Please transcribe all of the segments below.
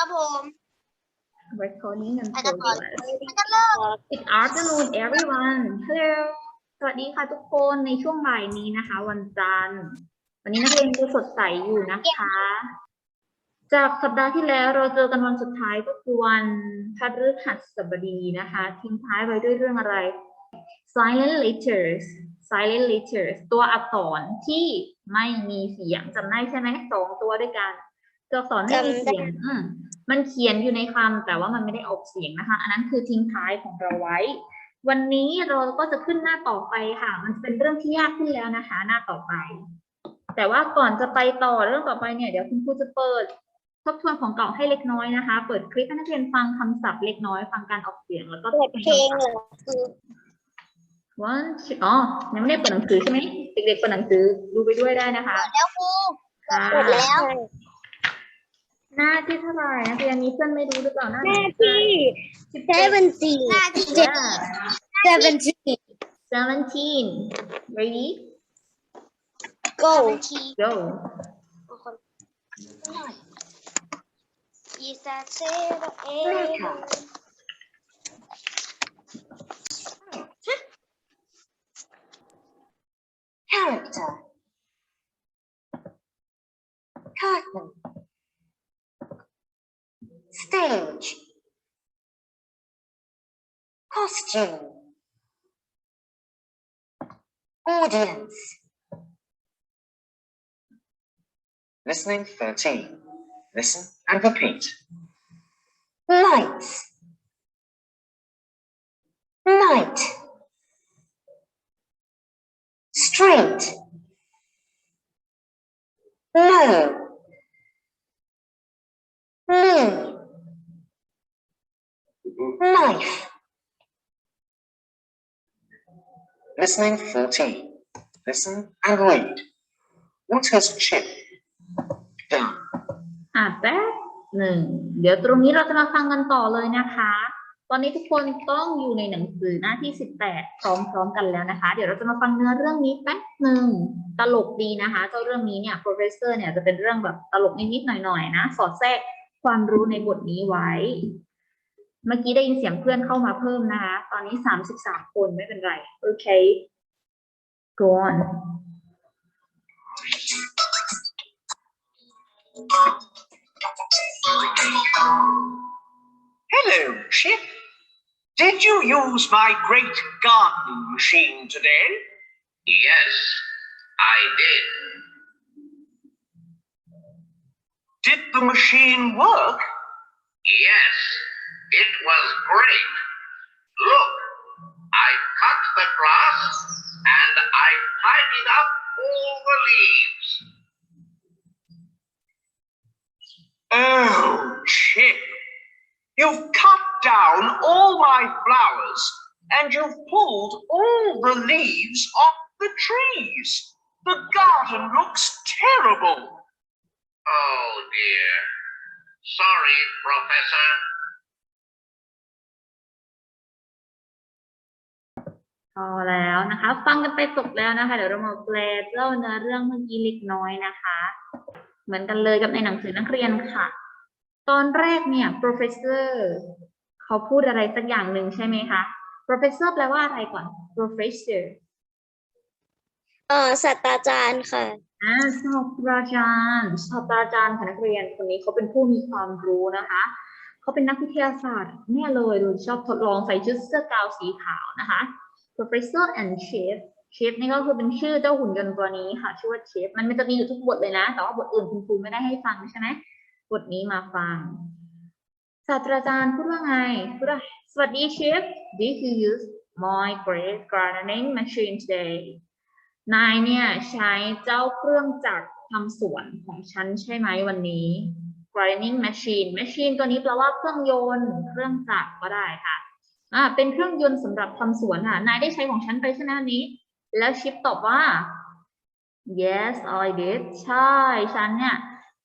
ครับผม recording กันไปตักันวก่อนด้วยไปกันเลย Good afternoon everyone Hello สวัสดีค่ะทุกคนในช่วงบ่ายนี้นะคะ วันจันทร์ วันนี้นักเรียนดูสดใสอยู่นะคะ จากสัปดาห์ที่แล้วเราเจอกันวันสุดท้ายก็คือวันพฤหัสบดีนะคะทิ้งท้ายไว้ด้วยเรื่องอะไร silent letters silent letters ตัวอักษรที่ไม่มีเสียงจำได้ใช่ไหมสองตัวด้วยกัน ตัวอักษรไม่มีเสียงอืม มันเขียนอยู่ในคำแต่ว่ามันไม่ได้ออกเสียงนะคะ อันนั้นคือทิ้งท้ายของเราไว้ วันนี้เราก็จะขึ้นหน้าต่อไปค่ะ มันเป็นเรื่องที่ยากขึ้นแล้วนะคะ หน้าต่อไป แต่ว่าก่อนจะไปต่อเรื่องต่อไปเนี่ยเดี๋ยวคุณครูจะเปิดทบทวนของเก่าให้เล็กน้อยนะคะ เปิดคลิปให้นักเรียนฟังคำศัพท์เล็กน้อยฟังการออกเสียงแล้วก็เปิดเพลงเหรอคือว่าอ๋อยังไม่ได้เปิดหนังสือใช่ไหมเด็กๆเปิดหนังสือดูไปด้วยได้นะคะเปิดแล้วครูค่ะเปิดแล้ว หน้าที่เท่าไหร่นักเรียนมีเพื่อนไม่รู้หรือเปล่าหน้าหน้าที่สิบเซเจ็ดเวนตีหน้าที่เจ็ดเซเวนตี seventeen ready go go อีสานเซเวนเอ Character. Curtain. Stage. Costume. Audience. Listening 13. Listen and repeat. Lights. Night. Straight. Low. Knee. Knife. Listening 14. Listen and read. What has Chip done? อะแป๊บหนึ่ง เดี๋ยวตรงนี้เราจะมาฟังกันต่อเลยนะคะ ตอนนี้ทุกคนต้องอยู่ในหนังสือหน้าที่ 18 พร้อมๆกันแล้วนะคะ เดี๋ยวเราจะมาฟังเนื้อเรื่องนี้แป๊บหนึ่ง ตลกดีนะคะ เจ้าเรื่องนี้เนี่ย professor เนี่ยจะเป็นเรื่องแบบตลกนิดๆหน่อยๆนะ สอดแทรกความรู้ในบทนี้ไว้ เมื่อกี้ได้ยินเสียงเพื่อนเข้ามาเพิ่มนะคะ ตอนนี้33คนไม่เป็นไร โอเค go on Hello, Chip. Did you use my great gardening machine today? Yes, I did. Did the machine work? Yes, it was great. Look, I cut the grass and I tidied up all the leaves. Oh, Chip. You've cut down all my flowers and you've pulled all the leaves off the trees. The garden looks terrible. Oh dear. Sorry, Professor. พอแล้วนะคะ ฟังกันไปจบแล้วนะคะ เดี๋ยวเรามาแปลเจ้าเนื้อเรื่องเมื่อกี้เล็กน้อยนะคะ เหมือนกันเลยกับในหนังสือนักเรียนค่ะ ตอนแรกเนี่ย professor เขาพูดอะไรสักอย่างหนึ่งใช่ไหมคะ professor แปลว่าอะไรก่อน professor เออศาสตราจารย์ค่ะอ่าศาสตราจารย์ศาสตราจารย์ค่ะนักเรียนคนนี้เขาเป็นผู้มีความรู้นะคะเขาเป็นนักวิทยาศาสตร์แน่เลยดูชอบทดลองใส่ชุดเสื้อกาวสีขาวนะคะ professor and chef chef นี่ก็คือเป็นชื่อเจ้าหุ่นยนต์ตัวนี้ค่ะ ชื่อว่า chef มันมันจะมีอยู่ทุกบทเลยนะ แต่ว่าบทอื่นคุณครูไม่ได้ให้ฟังใช่ไหมบทนี้มาฟัง ศาสตราจารย์พูดว่าไงพูดว่าสวัสดี chef did you use my great gardening machine today นายเนี่ยใช้เจ้าเครื่องจักรทำสวนของฉันใช่ไหมวันนี้ gardening machine machine ตัวนี้แปลว่าเครื่องยนต์ เครื่องจักรก็ได้ค่ะ อ่าเป็นเครื่องยนต์สำหรับทำสวนค่ะนายได้ใช้ของฉันไปใช่ไหมนี้ แล้วชิปตอบว่า yes I did ใช่ฉันเนี่ย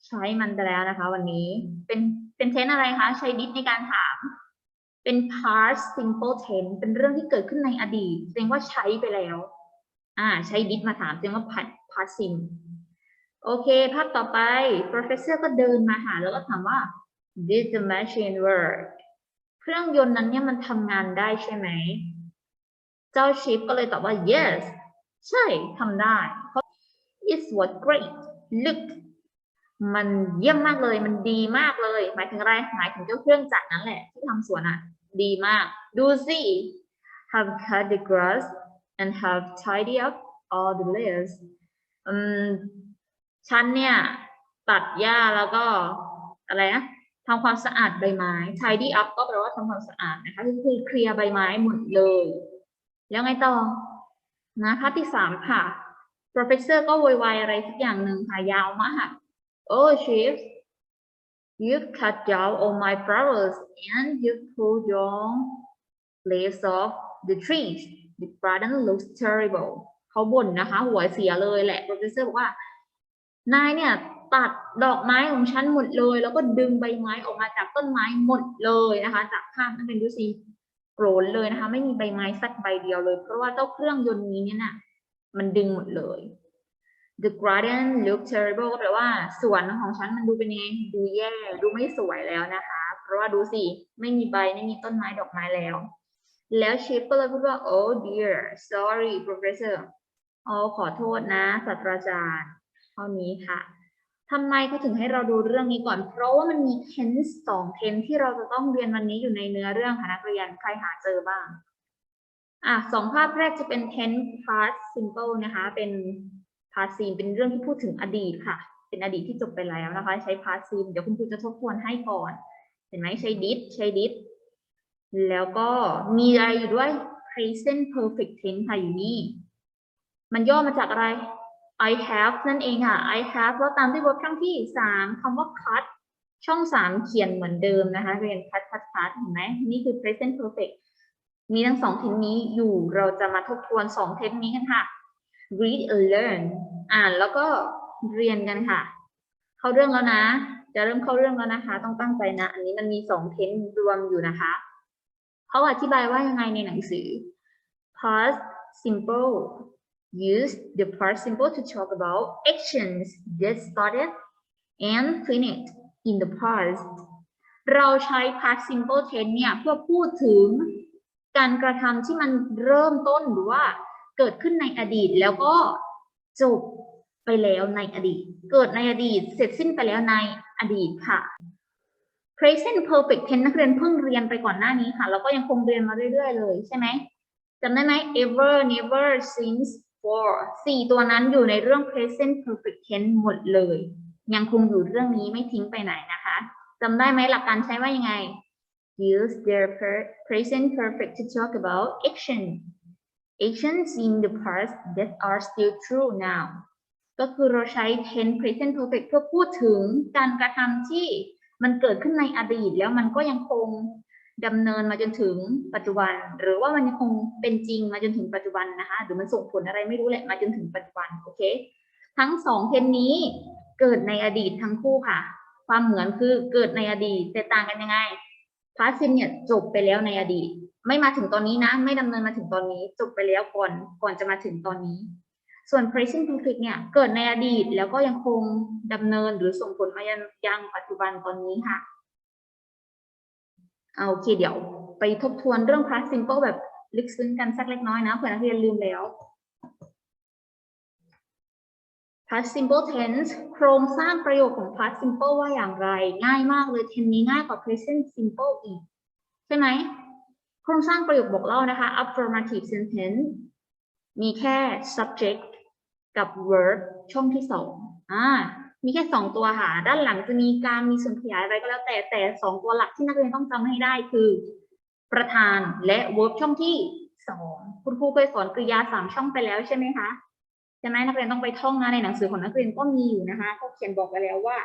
ใช้มันไปแล้วนะคะ วันนี้เป็นเป็นเทนอะไรคะ ใช้ did ในการถาม เป็น past simple tense เป็นเรื่องที่เกิดขึ้นในอดีตแสดงว่าใช้ไปแล้ว อ่า ใช้ did มาถามแสดงว่า past past sim โอเค ภาพต่อไป professor ก็เดินมาหาแล้วก็ถามว่า did the machine work เครื่องยนต์นั้นเนี่ยมันทำงานได้ใช่ไหม เจ้าชิปก็เลยตอบว่า yes ใช่ทำได้เพราะ it's what great look มันเยี่ยมมากเลย มันดีมากเลย หมายถึงอะไร หมายถึงเจ้าเครื่องจักรนั้นแหละ ที่ทำสวนอะ ดีมาก ดูสิ have cut the grass and have tidy up all the layers อืมฉันเนี่ย ตัดหญ้าแล้วก็อะไรนะ ทำความสะอาดใบไม้ tidy up ก็แปลว่าทำความสะอาดนะคะก็คือเคลียร์ใบไม้หมดเลย แล้วไงต่อนะภาพที่สามค่ะ professor ก็โวยวายอะไรสักอย่างหนึ่งค่ะยาวมาก oh chief you've cut down all my flowers and you've pulled your leaves off the trees the garden looks terrible เขาบ่นนะคะ หัวเสียเลยแหละ professor บอกว่านายเนี่ย ตัดดอกไม้ของฉันหมดเลย แล้วก็ดึงใบไม้ออกมาจากต้นไม้หมดเลยนะคะ จากภาพนั้นเป็นดูสิโกรนเลยนะคะ ไม่มีใบไม้สักใบเดียวเลย เพราะว่าเจ้าเครื่องยนต์นี้เนี่ยนะมันดึงหมดเลย The garden look terrible ก็แปลว่าสวนของฉันมันดูเป็นยังไงดูแย่ดูไม่สวยแล้วนะคะ เพราะว่าดูสิ ไม่มีใบไม่มีต้นไม้ดอกไม้แล้ว แล้วชิปก็เลยพูดว่า oh dear sorry professor อ๋อขอโทษนะศาสตราจารย์เท่านี้ค่ะ ทำไมเขาถึงให้เราดูเรื่องนี้ก่อน เพราะว่ามันมี tense สอง tense ที่เราจะต้องเรียนวันนี้อยู่ในเนื้อเรื่องค่ะนักเรียน ใครหาเจอบ้าง อะสองภาพแรกจะเป็น tense past simple นะคะ เป็น past sim เป็นเรื่องที่พูดถึงอดีตค่ะ เป็นอดีตที่จบไปแล้วนะคะ ใช้ past sim เดี๋ยวคุณครูจะทบทวนให้ก่อน เห็นไหมใช้ did ใช้ did แล้วก็มีอะไรอยู่ด้วย present perfect tense ค่ะอยู่นี่ มันย่อมาจากอะไร I have นั่นเองค่ะ I have แล้วตามด้วย verb ช่องที่สามคำว่า cut ช่องสามเขียนเหมือนเดิมนะคะ เรียน cut cut cut เห็นไหมนี่คือ present perfect มีทั้งสองเทนนี้อยู่เราจะมาทบทวนสองเทนนี้กันค่ะ read and learn อ่านแล้วก็เรียนกันค่ะ เข้าเรื่องแล้วนะ จะเริ่มเข้าเรื่องแล้วนะคะ ต้องตั้งใจนะ อันนี้มันมีสองเทนรวมอยู่นะคะเขาอธิบายว่ายังไงในหนังสือ past simple use the past simple to talk about actions that started and finished in the past เราใช้ past simple tense เนี่ยเพื่อพูดถึงการกระทำที่มันเริ่มต้นหรือว่าเกิดขึ้นในอดีตแล้วก็จบไปแล้วในอดีต เกิดในอดีตเสร็จสิ้นไปแล้วในอดีตค่ะ present perfect tense นักเรียนเพิ่งเรียนไปก่อนหน้านี้ค่ะ แล้วก็ยังคงเรียนมาเรื่อย ๆ เลยใช่ไหมจำได้ไหม ever never since for สี่ตัวนั้นอยู่ในเรื่อง present perfect tense หมดเลย ยังคงอยู่เรื่องนี้ไม่ทิ้งไปไหนนะคะจำได้ไหมหลักการใช้ว่ายังไง use their per- present perfect to talk about action actions in the past that are still true now ก็คือเราใช้ tense present perfect เพื่อพูดถึงการกระทำที่มันเกิดขึ้นในอดีตแล้วมันก็ยังคง ดำเนินมาจนถึงปัจจุบัน หรือว่ามันยังคงเป็นจริงมาจนถึงปัจจุบันนะคะ หรือมันส่งผลอะไรไม่รู้แหละมาจนถึงปัจจุบันโอเค ทั้งสองเทนนี้เกิดในอดีตทั้งคู่ค่ะ ความเหมือนคือเกิดในอดีตแต่ต่างกันยังไงพาสซิมเนี่ยจบไปแล้วในอดีต ไม่มาถึงตอนนี้นะ ไม่ดำเนินมาถึงตอนนี้ จบไปแล้วก่อนก่อนจะมาถึงตอนนี้ ส่วน present perfect เนี่ยเกิดในอดีตแล้วก็ยังคงดำเนินหรือส่งผลมายังยังปัจจุบันตอนนี้ค่ะ เอาโอเคเดี๋ยวไปทบทวนเรื่อง past simple แบบลึกซึ้งกันสักเล็กน้อยนะเผื่อนักเรียนลืมแล้ว past simple tense โครงสร้างประโยคของ past simple ว่าอย่างไร ง่ายมากเลย tense นี้ง่ายกว่า present simple อีก ใช่ไหม โครงสร้างประโยคบอกเล่านะคะ affirmative sentence มีแค่ subject กับ verb ช่องที่สองอ่า มีแค่สองตัวค่ะ ด้านหลังจะมีการมีส่วนขยายอะไรก็แล้วแต่แต่สองตัวหลักที่นักเรียนต้องจำให้ได้คือ ประธานและ verb ช่องที่สองคุณครูเคยสอนกริยาสามช่องไปแล้วใช่ไหมคะใช่ไหมนักเรียนต้องไปท่องนะในหนังสือของนักเรียนก็มีอยู่นะคะเขาเขียนบอกไว้แล้วว่า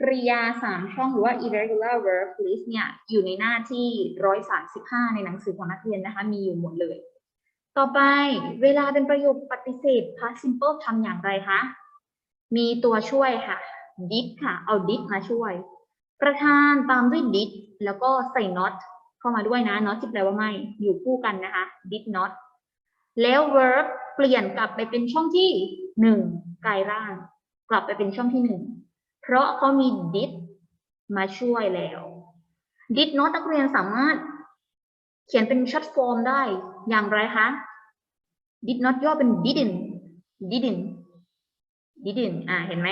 กริยาสามช่องหรือว่า irregular verb list เนี่ยอยู่ในหน้าที่ร้อยสามสิบห้าในหนังสือของนักเรียนนะคะมีอยู่หมดเลย ต่อไปเวลาเป็นประโยคปฏิเสธ past simple ทำอย่างไรคะ มีตัวช่วยค่ะ did ค่ะ เอา did มาช่วย ประธานตามด้วย did แล้วก็ใส่ not เข้ามาด้วยนะ not ที่แปลว่าไม่ อยู่คู่กันนะคะ did not แล้ว verb เปลี่ยนกลับไปเป็นช่องที่หนึ่งกายร่าง กลับไปเป็นช่องที่หนึ่ง เพราะเขามี did มาช่วยแล้ว did not นักเรียนสามารถ เขียนเป็น short form ได้อย่างไรคะ did not ย่อเป็น didn't didn't didn't อ่าเห็นไหม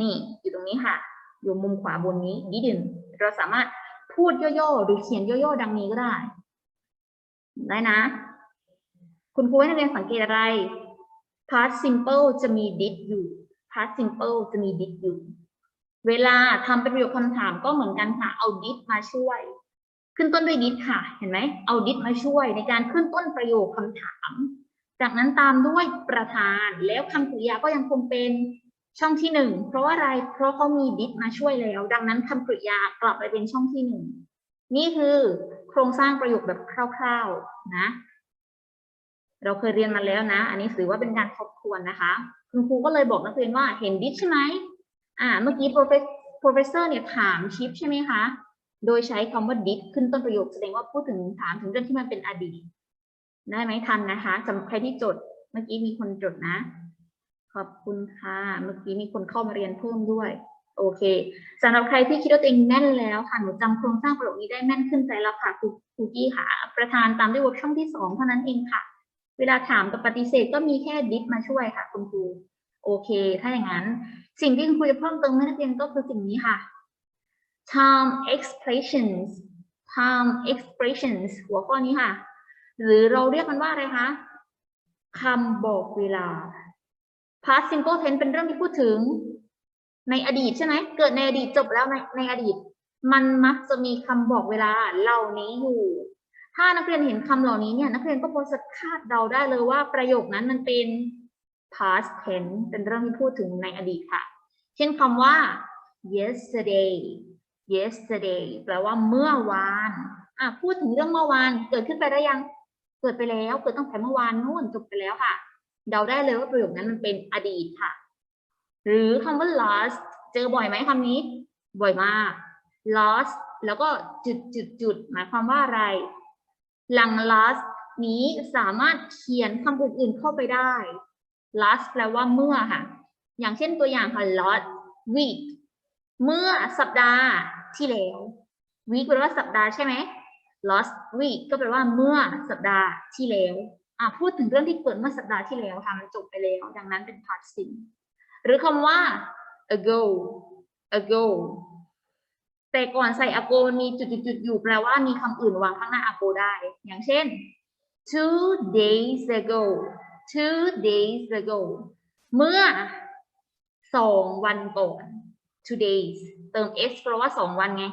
นี่ อยู่ตรงนี้ค่ะ อยู่มุมขวาบนนี้ didn't เราสามารถพูดย่อๆหรือเขียนย่อๆดังนี้ก็ได้ ได้นะ คุณครูให้นักเรียนสังเกตอะไร past simple จะมี did อยู่ past simple จะมี did อยู่ เวลาทำเป็นประโยคคำถามก็เหมือนกันค่ะ เอา did มาช่วย ขึ้นต้นด้วย did ค่ะ เห็นไหมเอา did มาช่วยในการขึ้นต้นประโยคคำถาม จากนั้นตามด้วยประธานแล้วคำกริยาก็ยังคงเป็นช่องที่หนึ่งเพราะอะไรเพราะเขามี did มาช่วยแล้ว ดังนั้นคำกริยากลับไปเป็นช่องที่หนึ่งนี่คือโครงสร้างประโยคแบบคร่าวๆนะ เราเคยเรียนมาแล้วนะ อันนี้ถือว่าเป็นการทบทวนนะคะ คุณครูก็เลยบอกนักเรียนว่าเห็น did ใช่ไหมอ่า เมื่อกี้ professor เนี่ยถามชิปใช่ไหมคะ โดยใช้คำว่า did ขึ้นต้นประโยคแสดงว่าพูดถึงถามถึงเรื่องที่มันเป็นอดีต ได้ไหมทันนะคะสำหรับใครที่จด เมื่อกี้มีคนจดนะ ขอบคุณค่ะ เมื่อกี้มีคนเข้ามาเรียนเพิ่มด้วย โอเคสำหรับใครที่คิดว่าตัวเองแม่นแล้วค่ะหนูจำโครงสร้างประโยคนี้ได้แม่นขึ้นใจแล้วค่ะครูครูกี้ค่ะ ประธานตามด้วยเวิร์กช่องที่สองเท่านั้นเองค่ะ เวลาถามกับปฏิเสธก็มีแค่ did มาช่วยค่ะคุณครูโอเค ถ้าอย่างนั้น สิ่งที่คุณครูจะเพิ่มเติมให้นักเรียนก็คือสิ่งนี้ค่ะ time expressions time expressions หัวข้อนี้ค่ะ หรือเราเรียกมันว่าอะไรคะคำบอกเวลา past simple tense เป็นเรื่องที่พูดถึง ในอดีตใช่ไหม เกิดในอดีตจบแล้วในในอดีต มันมักจะมีคำบอกเวลาเหล่านี้อยู่ ถ้านักเรียนเห็นคำเหล่านี้เนี่ย นักเรียนก็พอจะคาดเดาได้เลยว่าประโยคนั้นมันเป็น past tense เป็นเรื่องที่พูดถึงในอดีตค่ะ เช่นคำว่า yesterday yesterday แปลว่าเมื่อวาน อะ พูดถึงเรื่องเมื่อวาน เกิดขึ้นไปได้ยัง เกิดไปแล้วเกิดตั้งแต่เมื่อวานนู่นจบไปแล้วค่ะ เดาได้เลยว่าประโยคนั้นมันเป็นอดีตค่ะ หรือคำว่า last เจอบ่อยไหมคำนี้ บ่อยมาก last แล้วก็จุดจุดจุดหมายความว่าอะไร หลัง last นี้สามารถเขียนคำอื่นๆเข้าไปได้ last แปลว่าเมื่อค่ะ อย่างเช่นตัวอย่างค่ะ last week เมื่อสัปดาห์ที่แล้ว week แปลว่าสัปดาห์ใช่ไหม last week ก็แปลว่าเมื่อสัปดาห์ที่แล้วอะพูดถึงเรื่องที่เกิดเมื่อสัปดาห์ที่แล้วค่ะมันจบไปแล้ว ดังนั้นเป็น past tense หรือคำว่า ago ago แต่ก่อนใส่ ago มันมีจุดๆอยู่แปลว่ามีคำอื่นวางข้างหน้า ago ได้ อย่างเช่น two days ago two days ago เมื่อสองวันก่อน two days เติม s เพราะว่าสองวันไง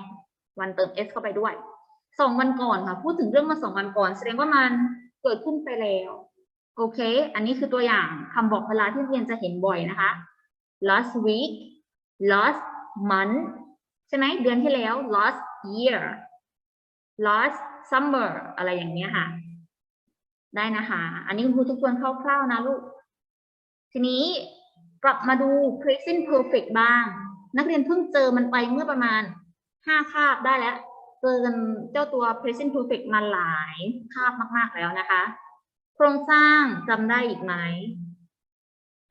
วันเติม s เข้าไปด้วย สองวันก่อนค่ะ พูดถึงเรื่องมาสองวันก่อน แสดงว่ามันเกิดขึ้นไปแล้ว โอเค อันนี้คือตัวอย่างคำบอกเวลาที่เรียนจะเห็นบ่อยนะคะ last week last month ใช่ไหมเดือนที่แล้ว last year last summer อะไรอย่างเงี้ยค่ะ ได้นะคะ อันนี้คุณครูทุกคนคร่าวๆนะลูก ทีนี้กลับมาดู present perfect บ้าง นักเรียนเพิ่งเจอมันไปเมื่อประมาณห้าคาบได้แล้ว เจอกันเจ้าตัว present perfect มาหลายคาบมาก ๆ แล้วนะคะ โครงสร้างจำได้อีกไหม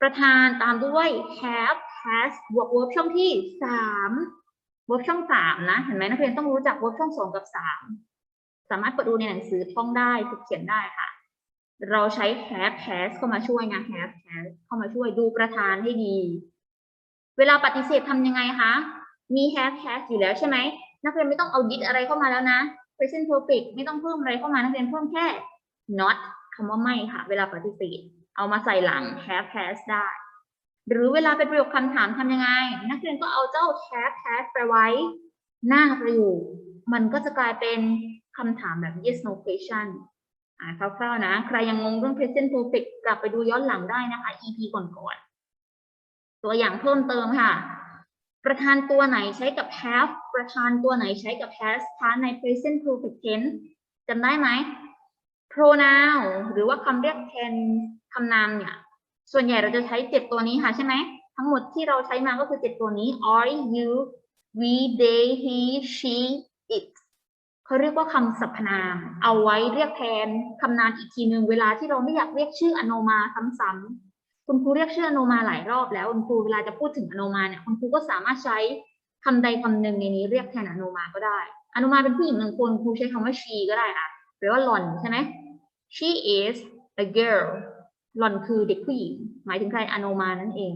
ประธานตามด้วย have has บวก verb ช่องที่สาม verb ช่องสามนะ เห็นไหมนักเรียนต้องรู้จัก verb ช่องสองกับสามสามารถเปิดดูในหนังสือท่องได้ฝึกเขียนได้ค่ะ เราใช้ have has เข้ามาช่วยนะ have has เข้ามาช่วยดูประธานให้ดี เวลาปฏิเสธทำยังไงคะ มี have has อยู่แล้วใช่ไหม นักเรียนไม่ต้องเอา did อะไรเข้ามาแล้วนะ present perfect ไม่ต้องเพิ่มอะไรเข้ามา นักเรียนเพิ่มแค่ not คำว่าไม่ค่ะ เวลาปฏิเสธ เอามาใส่หลัง have has ได้ หรือเวลาเป็นประโยคคำถามทำยังไง นักเรียนก็เอาเจ้า have has ไปไว้ หน้าประโยค มันก็จะกลายเป็นคำถามแบบ yes no question อ่าคร่าวๆนะ ใครยังงงเรื่อง present perfect กลับไปดูย้อนหลังได้นะคะ EP ก่อนๆตัวอย่างเพิ่มเติมค่ะ ประธานตัวไหนใช้กับ have ประธานตัวไหนใช้กับ has คะใน present perfect tense จำได้ไหม pronoun หรือว่าคำเรียกแทนคำนามเนี่ย ส่วนใหญ่เราจะใช้เจ็ดตัวนี้ค่ะใช่ไหม ทั้งหมดที่เราใช้มาก็คือเจ็ดตัวนี้ I you we they he she it เขาเรียกว่าคำสรรพนาม เอาไว้เรียกแทนคำนามอีกทีหนึ่งเวลาที่เราไม่อยากเรียกชื่ออโนมาซ้ำๆ คุณครูเรียกชื่ออโนมาหลายรอบแล้วคุณครูเวลาจะพูดถึงอโนมาเนี่ยคุณครูก็สามารถใช้คำใดคำหนึ่งในนี้เรียกแทนอนุมาก็ได้อนุมาเป็นผู้หญิงหนึ่งคนครูใช้คำว่า she ก็ได้ค่ะแปลว่าหล่อนใช่ไหม she is a girl หล่อนคือเด็กผู้หญิง หมายถึงใครอนุมานั่นเอง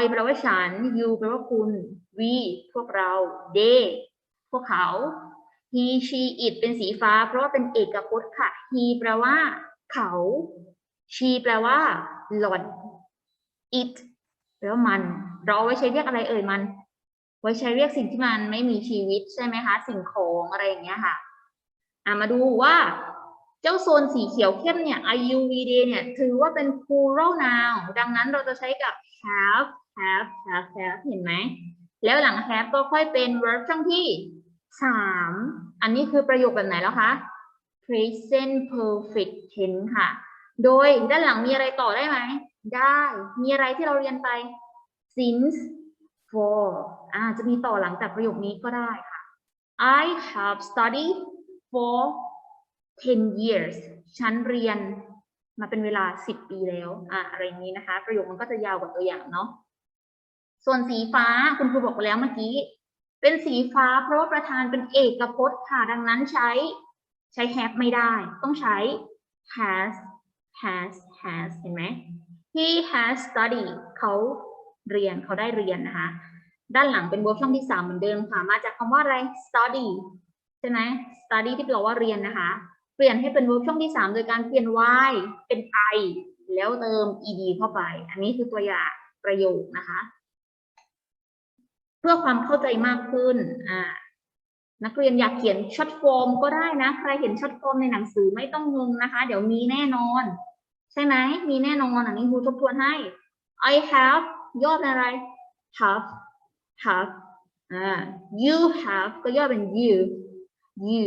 I แปลว่าฉัน you แปลว่าคุณ we พวกเรา they พวกเขา he she it เป็นสีฟ้า เพราะว่าเป็นเอกพจน์ค่ะ he แปลว่าเขา she แปลว่า หล่อน it แปลว่ามัน เราเอาไว้ใช้เรียกอะไรเอ่ยมัน ไว้ใช้เรียกสิ่งที่มันไม่มีชีวิตใช่ไหมคะ สิ่งของอะไรอย่างเงี้ยค่ะอะมาดูว่าเจ้าโซนสีเขียวเข้มเนี่ย IUVD เนี่ย ถือว่าเป็น plural noun ดังนั้นเราจะใช้กับ have have have have เห็นไหม แล้วหลัง have ก็ค่อยเป็น verb ช่องที่สามอันนี้คือประโยคแบบไหนแล้วคะ present perfect tense ค่ะ โดยด้านหลังมีอะไรต่อได้ไหม ได้ มีอะไรที่เราเรียนไป since for อ่าจะมีต่อหลังจากประโยคนี้ก็ได้ค่ะ I have studied for 10 years ฉันเรียนมาเป็นเวลา 10 ปีแล้ว อ่าอะไรนี้นะคะ ประโยคมันก็จะยาวกว่าตัวอย่างเนาะ ส่วนสีฟ้าคุณครูบอกไปแล้วเมื่อกี้ เป็นสีฟ้าเพราะว่าประธานเป็นเอกพจน์ค่ะ ดังนั้นใช้ใช้ have ไม่ได้ ต้องใช้ has has has เห็นไหม he has studied เขาเรียนเขาได้เรียนนะคะ ด้านหลังเป็น verb ช่องที่สามเหมือนเดิมค่ะ มาจากคำว่าอะไร study ใช่ไหม study ที่แปลว่าเรียนนะคะ เปลี่ยนให้เป็น verb ช่องที่สามโดยการเปลี่ยน y เป็น i แล้วเติม ed เข้าไป อันนี้คือตัวอย่างประโยคนะคะ เพื่อความเข้าใจมากขึ้น อ่า นักเรียนอยากเขียนช็อตโฟมก็ได้นะ ใครเห็นช็อตโฟมในหนังสือไม่ต้องงงนะคะ เดี๋ยวมีแน่นอน ใช่ไหมมีแน่นอนอันนี้ครูทบทวนให้ I have ย่อเป็นอะไร have have อ่า you have ก็ย่อเป็น you you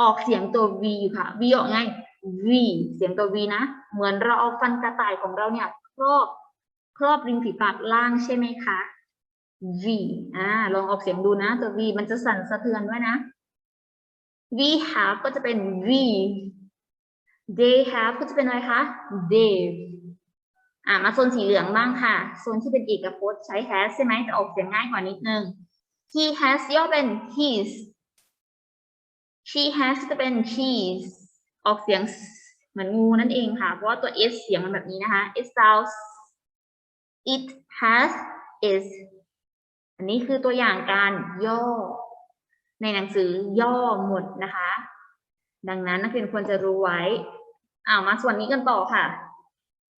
ออกเสียงตัว v ค่ะ v ออกไง v เสียงตัว v นะ เหมือนเราเอาฟันกระต่ายของเราเนี่ย ครอบ ครอบริมฝีปากล่างใช่ไหมคะ v อ่า ลองออกเสียงดูนะ ตัว v มันจะสั่นสะเทือนด้วยนะ we have ก็จะเป็น v they have ก็จะเป็นอะไรคะ they อ่า มาโซนสีเหลืองบ้างค่ะ โซนที่เป็นเอกพจน์ใช้ has ใช่ไหมจะออกเสียงง่ายกว่านิดนึง he has ย่อเป็น his she has จะเป็น she's ออกเสียงเหมือนงูนั่นเองค่ะ เพราะว่าตัว s เสียงมันแบบนี้นะคะ it sounds it has is อันนี้คือตัวอย่างการย่อ ในหนังสือย่อหมดนะคะ ดังนั้นนักเรียนควรจะรู้ไว้อ่ามาส่วนนี้กันต่อค่ะ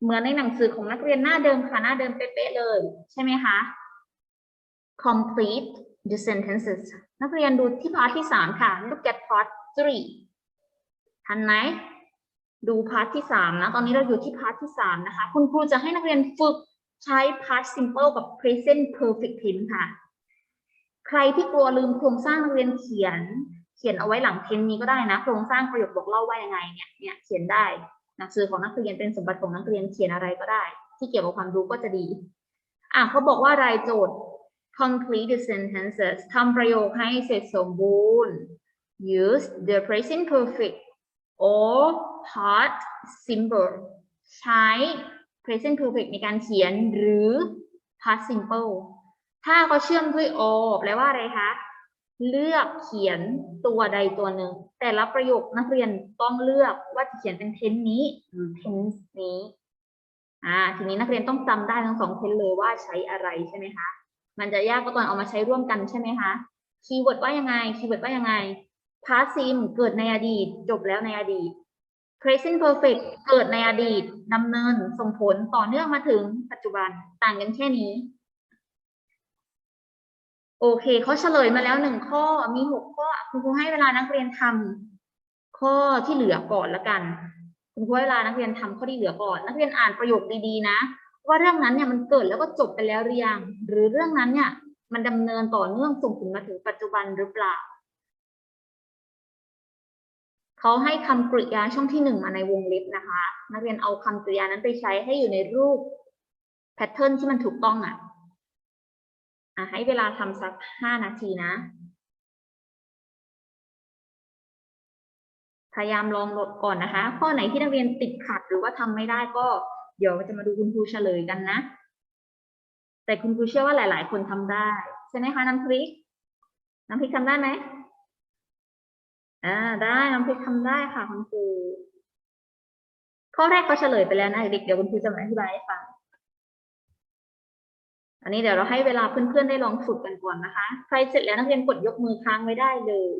เหมือนในหนังสือของนักเรียนหน้าเดิมค่ะ หน้าเดิมเป๊ะๆเลย ใช่ไหมคะ complete the sentences นักเรียนดูที่พาร์ทที่สามค่ะ look at part three ทันไหมดูพาร์ทที่สามนะ ตอนนี้เราอยู่ที่พาร์ทที่สามนะคะ คุณครูจะให้นักเรียนฝึก ใช้ past simple กับ present perfect tense ค่ะ ใครที่กลัวลืมโครงสร้างนักเรียนเขียน เขียนเอาไว้หลังเทนนี้ก็ได้นะ โครงสร้างประโยคบอกเล่าว่ายังไงเนี่ยเนี่ยเขียนได้หนังสือของนักเรียนเป็นสมบัติของนักเรียนเขียนอะไรก็ได้ ที่เกี่ยวกับความรู้ก็จะดี อะเขาบอกว่ารายโจทย์ complete the sentences ทำประโยคให้เสร็จสมบูรณ์ use the present perfect or past simple ใช้ present perfect ในการเขียนหรือ past simple ถ้าเขาเชื่อมด้วย or แปลว่าอะไรคะ เลือกเขียนตัวใดตัวหนึ่ง แต่ละประโยคนักเรียนต้องเลือกว่าจะเขียนเป็น tense นี้หรือ tense นี้อ่าทีนี้นักเรียนต้องจำได้ทั้งสอง tense เลยว่าใช้อะไรใช่ไหมคะ มันจะยากก็ตอนเอามาใช้ร่วมกันใช่ไหมคะ คีย์เวิร์ดว่ายังไง คีย์เวิร์ดว่ายังไง past sim เกิดในอดีต จบแล้วในอดีต present perfect เกิดในอดีตดำเนินส่งผลต่อเนื่องมาถึงปัจจุบันต่างกันแค่นี้ โอเคเขาเฉลยมาแล้วหนึ่งข้อมีหกข้อคุณครูให้เวลานักเรียนทำข้อที่เหลือก่อนละกัน คุณครูให้เวลานักเรียนทำข้อที่เหลือก่อน นักเรียนอ่านประโยคดีๆนะ ว่าเรื่องนั้นเนี่ยมันเกิดแล้วก็จบไปแล้วหรือยังหรือเรื่องนั้นเนี่ยมันดำเนินต่อเนื่องส่งผลมาถึงปัจจุบันหรือเปล่า เขาให้คำกริยาช่องที่หนึ่งมาในวงเล็บนะคะ นักเรียนเอาคำกริยานั้นไปใช้ให้อยู่ในรูปแพทเทิร์นที่มันถูกต้องอะอะให้เวลาทำสักห้านาทีนะ พยายามลองลดก่อนนะคะ ข้อไหนที่นักเรียนติดขัดหรือว่าทำไม่ได้ก็เดี๋ยวจะมาดูคุณครูเฉลยกันนะ แต่คุณครูเชื่อว่าหลาย ๆ คนทำได้ ใช่ไหมคะน้ำพริก น้ำพริกทำได้ไหม อ่าได้น้ำพริกทำได้ค่ะคุณครูข้อแรกเขาเฉลยไปแล้วนะเด็กเดี๋ยวคุณครูจะมาอธิบายให้ฟังอันนี้เดี๋ยวเราให้เวลาเพื่อนๆได้ลองฝึกกันก่อนนะคะ ใครเสร็จแล้วนักเรียนกดยกมือค้างไว้ได้เลย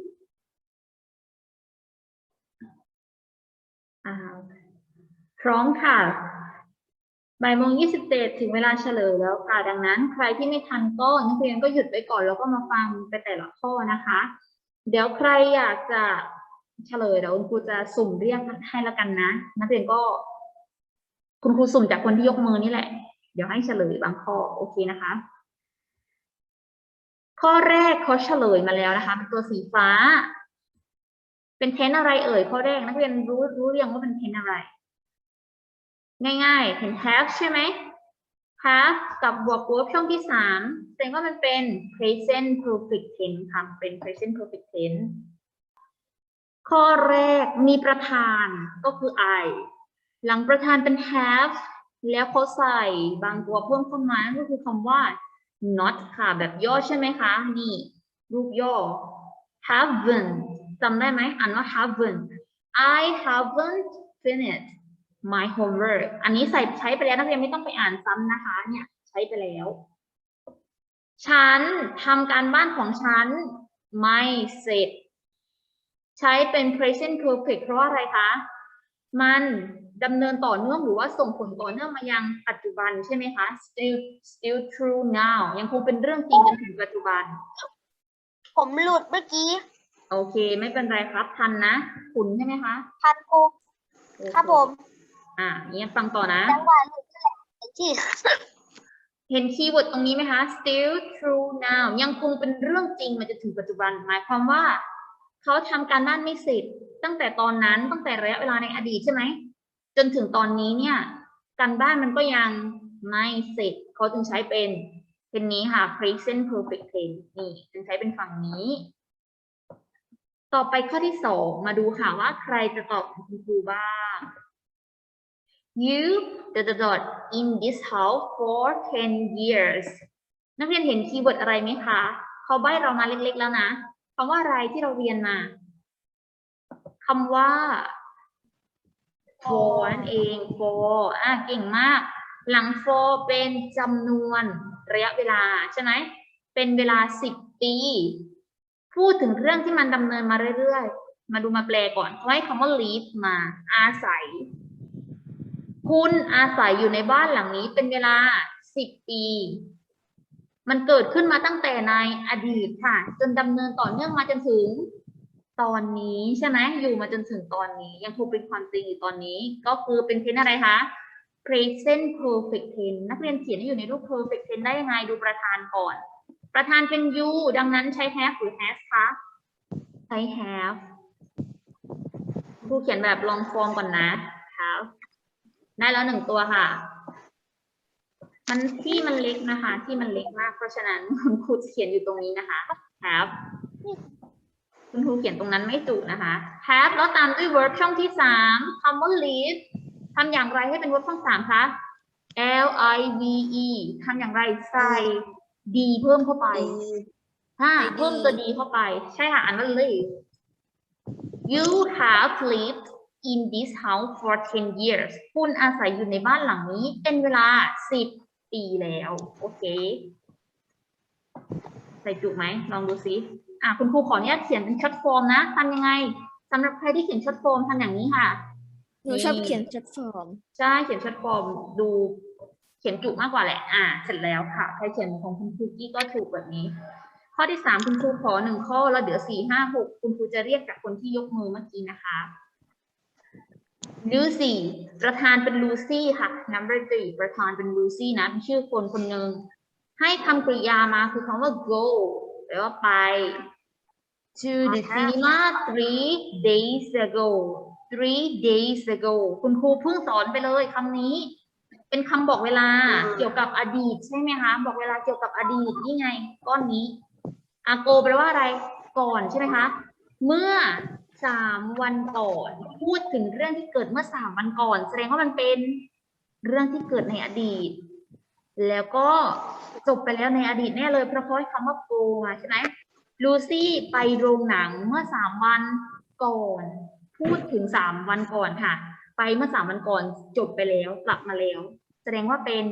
อ่าพร้อมค่ะบ่ายโมงยี่สิบเจ็ดถึงเวลาเฉลยแล้วค่ะ ดังนั้น ใครที่ไม่ทันก็นักเรียนก็หยุดไปก่อนแล้วก็มาฟังไปแต่ละข้อนะคะ เดี๋ยวใครอยากจะเฉลยเดี๋ยวคุณครูจะสุ่มเรียกให้แล้วกันนะ นักเรียนก็ คุณครูสุ่มจากคนที่ยกมือนี่แหละ เดี๋ยวให้เฉลยบางข้อโอเคนะคะ ข้อแรกเขาเฉลยมาแล้วนะคะเป็นตัวสีฟ้า เป็นเทนอะไรเอ่ยข้อแรกนักเรียนรู้รู้หรือยังว่าเป็นเทนอะไร ง่ายๆเห็น have ใช่ไหม have กับบวก verb ช่องที่สามแสดงว่ามันเป็น present perfect tense ค่ะเป็น present perfect tense ข้อแรกมีประธานก็คือ I หลังประธานเป็น have แล้วเขาใส่บางตัวเพิ่มเข้ามาก็คือคำว่า not ค่ะ แบบย่อใช่ไหมคะ นี่ รูปย่อ haven't จำได้ไหมอ่านว่า haven't I haven't finished my homework อันนี้ใส่ใช้ไปแล้วนักเรียนไม่ต้องไปอ่านซ้ำนะคะ เนี่ยใช้ไปแล้ว ฉันทำการบ้านของฉันไม่เสร็จ ใช้เป็น present perfect เพราะว่าอะไรคะ มันดำเนินต่อเนื่องหรือว่าส่งผลต่อเนื่องมายังปัจจุบันใช่ไหมคะ still still true now ยังคงเป็นเรื่องจริงจนถึงปัจจุบัน ผมหลุดเมื่อกี้ โอเค ไม่เป็นไรครับ ทันนะ คุณใช่ไหมคะพันครูโอเครับผม อ่าเนี่ยฟังต่อนะ จังหวะหลุดนั่นแหละที่เห็นคีย์เวิร์ดตรงนี้ไหมคะ still true now ยังคงเป็นเรื่องจริงมาจนถึงปัจจุบัน หมายความว่า เขาทำการบ้านไม่เสร็จ ตั้งแต่ตอนนั้นตั้งแต่ระยะเวลาในอดีตใช่ไหม จนถึงตอนนี้เนี่ย การบ้านมันก็ยังไม่เสร็จ เขาจึงใช้เป็นเป็นนี้ค่ะ present perfect tense นี่จึงใช้เป็นฝั่งนี้ ต่อไปข้อที่สองมาดูค่ะว่าใครจะตอบคุณครูบ้าง You dot dot dot in this house for 10 years นักเรียนเห็นคีย์เวิร์ดอะไรไหมคะเขาใบ้เรามาเล็กๆแล้วนะคำว่าอะไรที่เราเรียนมาคำว่า for นั่นเอง for อะเก่งมาก หลัง for เป็นจำนวนระยะเวลาใช่ไหม เป็นเวลา 10 ปี พูดถึงเรื่องที่มันดำเนินมาเรื่อยๆ มาดูมาแปลก่อนไว้คำว่า live มา อาศัย คุณอาศัยอยู่ในบ้านหลังนี้เป็นเวลา10ปี มันเกิดขึ้นมาตั้งแต่ในอดีตค่ะ จนดำเนินต่อเนื่องมาจนถึงตอนนี้ใช่ไหมอยู่มาจนถึงตอนนี้ ยังคงเป็นความจริงอยู่ตอนนี้ ก็คือเป็นเทนอะไรคะ present perfect tense นักเรียนเขียนอยู่ในรูป perfect tense ได้ยังไงดูประธานก่อน ประธานเป็น you ดังนั้นใช้ have หรือ has คะใช้ have ครูเขียนแบบ long form ก่อนนะ have ได้แล้วหนึ่งตัวค่ะ มันที่มันเล็กนะคะ ที่มันเล็กมาก เพราะฉะนั้นคุณครูจะเขียนอยู่ตรงนี้นะคะ have คุณครูเขียนตรงนั้นไม่ถูกนะคะ have แล้วตามด้วย verb ช่องที่สามคำว่า live ทำอย่างไรให้เป็น verb ช่องสามคะ L I V E ทำอย่างไรใส่ D เพิ่มเข้าไปฮ่าเพิ่มตัว D เข้าไป ใช่ค่ะ อันนั้น live you have lived in this house for 10 years คุณอาศัยอยู่ในบ้านหลังนี้เป็นเวลา 10 ปีแล้ว โอเค ใส่จุกไหม ลองดูซิ อะ คุณครูขออนุญาตเขียนเป็นช็อตฟอร์มนะทำยังไงสำหรับใครที่เขียนช็อตฟอร์มทำอย่างนี้ค่ะ หนูชอบเขียนช็อตฟอร์มใช่ เขียนช็อตฟอร์มดูเขียนจุมากกว่าแหละ อ่าเสร็จแล้วค่ะ ใครเขียนของคุณครูกี้ก็ถูกแบบนี้ข้อที่สามคุณครูขอหนึ่งข้อ แล้วเดี๋ยวสี่ห้าหกคุณครูจะเรียกจากคนที่ยกมือเมื่อกี้นะคะ ลูซี่ประธานเป็นลูซี่ค่ะ number three ประธานเป็นลูซี่นะเป็นชื่อคนคนหนึ่งให้คำกริยามาคือคำว่า go แปลว่าไป to the cinema three days ago three days ago คุณครูเพิ่งสอนไปเลยคำนี้ เป็นคำบอกเวลาเกี่ยวกับอดีตใช่ไหมคะ บอกเวลาเกี่ยวกับอดีตนี่ไง ก้อนนี้ ago แปลว่าอะไร ก่อนใช่ไหมคะ เมื่อ สามวันก่อน พูดถึงเรื่องที่เกิดเมื่อสามวันก่อน แสดงว่ามันเป็นเรื่องที่เกิดในอดีต แล้วก็จบไปแล้วในอดีตแน่เลยเพราะเขาให้คำว่า go มาใช่ไหมลูซี่ไปโรงหนังเมื่อสามวันก่อน พูดถึงสามวันก่อนค่ะ ไปเมื่อสามวันก่อนจบไปแล้วกลับมาแล้ว แสดงว่าเป็น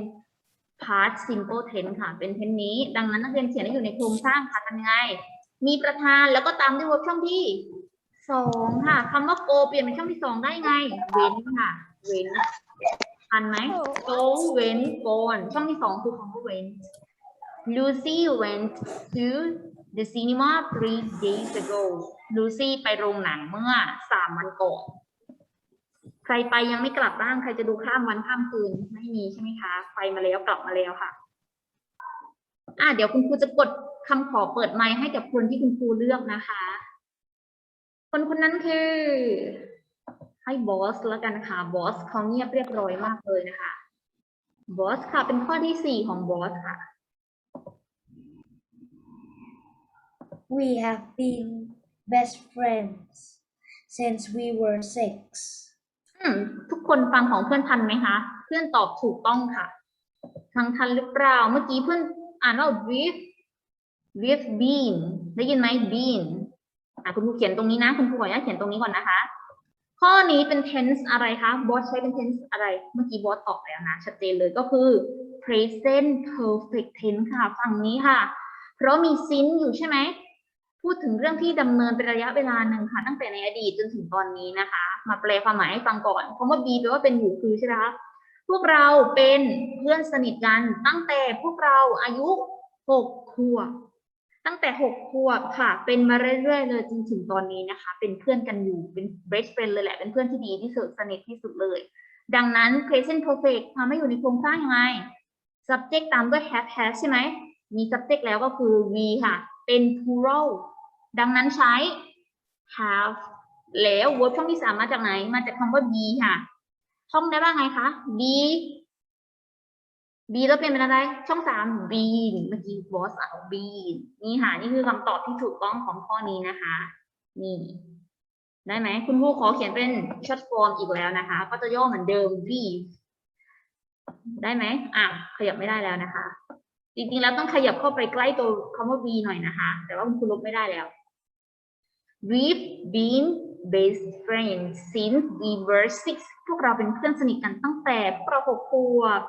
past simple tense ค่ะ เป็น tense นี้ ดังนั้นนักเรียนเขียนให้อยู่ในโครงสร้างค่ะทำยังไง มีประธานแล้วก็ตามด้วย verb ช่องที่ สองค่ะคำว่า go เปลี่ยนเป็นช่องที่สองได้ไง เว้นค่ะ เว้นทันไหม go เว้น gone ช่องที่สองคือคำว่าเว้น Lucy went to the cinema three days ago Lucy ไปโรงหนังเมื่อสามวันก่อนใครไปยังไม่กลับบ้างใครจะดูข้ามวันข้ามคืนไม่มีใช่ไหมคะไปมาแล้วกลับมาแล้วค่ะ อะเดี๋ยวคุณครูจะกดคำขอเปิดไมค์ให้กับคนที่คุณครูเลือกนะคะ คนคนนั้นคือ ให้บอสแล้วกันค่ะบอสเขาเงียบเรียบร้อยมากเลยนะคะบอสค่ะ เป็นข้อที่สี่ของบอสค่ะ We have been best friends since we were six. อืมทุกคนฟังของเพื่อนทันไหมคะ เพื่อนตอบถูกต้องค่ะฟังทันหรือเปล่า เมื่อกี้เพื่อนอ่านว่า we've we've been ได้ยินไหม been อะ คุณครูเขียนตรงนี้นะ คุณครูขออนุญาตเขียนตรงนี้ก่อนนะคะ ข้อนี้เป็น tense อะไรคะ บอสใช้เป็น tense อะไร เมื่อกี้บอสตอบแล้วนะ ชัดเจนเลยก็คือ present perfect tense ค่ะ ฝั่งนี้ค่ะ เพราะมี since อยู่ใช่ไหม พูดถึงเรื่องที่ดำเนินเป็นระยะเวลาหนึ่งค่ะ ตั้งแต่ในอดีตจนถึงตอนนี้นะคะ มาแปลความหมายให้ฟังก่อนคำว่า be แปลว่าเป็นอยู่คือใช่ไหมคะ พวกเราเป็นเพื่อนสนิทกันตั้งแต่พวกเราอายุหกขวบ ตั้งแต่หกขวบค่ะ เป็นมาเรื่อยๆเลยจนถึงตอนนี้นะคะ เป็นเพื่อนกันอยู่เป็น best friend เลยแหละ เป็นเพื่อนที่ดีที่สุดสนิทที่สุดเลย ดังนั้น present perfect ทำให้อยู่ในโครงสร้างยังไง subject ตามด้วย have has ใช่ไหม มี subject แล้วก็คือ we ค่ะ เป็น plural ดังนั้นใช้ have แล้ว verb ช่องที่สามมาจากไหน มาจากคำว่า be ค่ะช่องได้ว่าไงคะ be B แล้วเป็นเป็นอะไร ช่องสาม B เมื่อกี้ was อะ been นี่ค่ะ นี่คือคำตอบที่ถูกต้องของข้อนี้นะคะ นี่ ได้ไหม คุณครูขอเขียนเป็น short form อีกแล้วนะคะ ก็จะย่อเหมือนเดิม B ได้ไหมอะขยับไม่ได้แล้วนะคะ จริงๆแล้วต้องขยับเข้าไปใกล้ตัวคำว่า v หน่อยนะคะ แต่ว่าคุณครูลบไม่ได้แล้ว We've been best friends since we were six พวกเราเป็นเพื่อนสนิทกันตั้งแต่ประหกขวบ